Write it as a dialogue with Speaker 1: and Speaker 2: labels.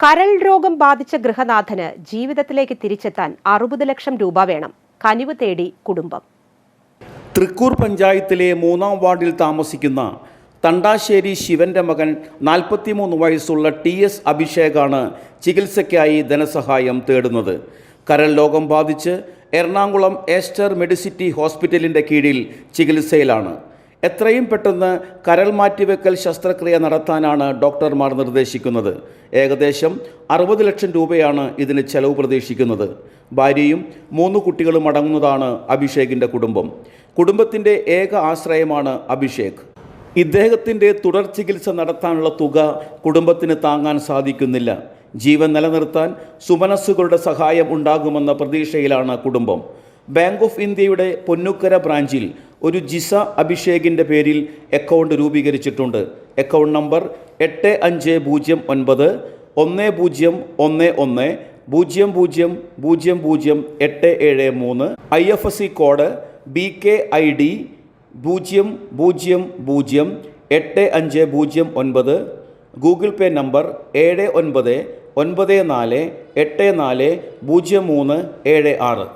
Speaker 1: കരൾ രോഗം ബാധിച്ച ഗൃഹനാഥന് ജീവിതത്തിലേക്ക് തിരിച്ചെത്താൻ അറുപത് ലക്ഷം രൂപ വേണം. കനിവ് തേടി കുടുംബം.
Speaker 2: തൃക്കൂർ പഞ്ചായത്തിലെ മൂന്നാം വാർഡിൽ താമസിക്കുന്ന തണ്ടാശ്ശേരി ശിവന്റെ മകൻ നാൽപ്പത്തിമൂന്ന് വയസ്സുള്ള ടി എസ് അഭിഷേകാണ് ചികിത്സയ്ക്കായി ധനസഹായം തേടുന്നത്. കരൾ രോഗം ബാധിച്ച് എറണാകുളം ഏസ്റ്റർ മെഡിസിറ്റി ഹോസ്പിറ്റലിന്റെ കീഴിൽ ചികിത്സയിലാണ്. എത്രയും പെട്ടെന്ന് കരൾ മാറ്റിവെക്കൽ ശസ്ത്രക്രിയ നടത്താനാണ് ഡോക്ടർമാർ നിർദ്ദേശിക്കുന്നത്. ഏകദേശം അറുപത് ലക്ഷം രൂപയാണ് ഇതിന് ചെലവ് പ്രതീക്ഷിക്കുന്നത്. ഭാര്യയും മൂന്ന് കുട്ടികളും അടങ്ങുന്നതാണ് അഭിഷേകിന്റെ കുടുംബം. കുടുംബത്തിന്റെ ഏക ആശ്രയമാണ് അഭിഷേക്. ഇദ്ദേഹത്തിന്റെ തുടർ ചികിത്സ നടത്താനുള്ള തുക കുടുംബത്തിന് താങ്ങാൻ സാധിക്കുന്നില്ല. ജീവൻ നിലനിർത്താൻ സുമനസ്സുകളുടെ സഹായം ഉണ്ടാകുമെന്ന പ്രതീക്ഷയിലാണ് കുടുംബം. ബാങ്ക് ഓഫ് ഇന്ത്യയുടെ പൊന്നുക്കര ബ്രാഞ്ചിൽ ഒരു ജിസ അഭിഷേകിന്റെ പേരിൽ അക്കൗണ്ട് രൂപീകരിച്ചിട്ടുണ്ട്. അക്കൗണ്ട് നമ്പർ എട്ട് അഞ്ച് പൂജ്യം ഒൻപത് ഒന്ന് പൂജ്യം ഒന്ന് ഒന്ന് പൂജ്യം പൂജ്യം പൂജ്യം പൂജ്യം എട്ട് ഏഴ് മൂന്ന് I F S C code B K I D പൂജ്യം പൂജ്യം പൂജ്യം എട്ട് അഞ്ച് പൂജ്യം ഒൻപത് ഗൂഗിൾ പേ നമ്പർ ഏഴ് ഒൻപത് ഒൻപത് നാല് എട്ട് നാല് പൂജ്യം മൂന്ന് ഏഴ് ആറ്.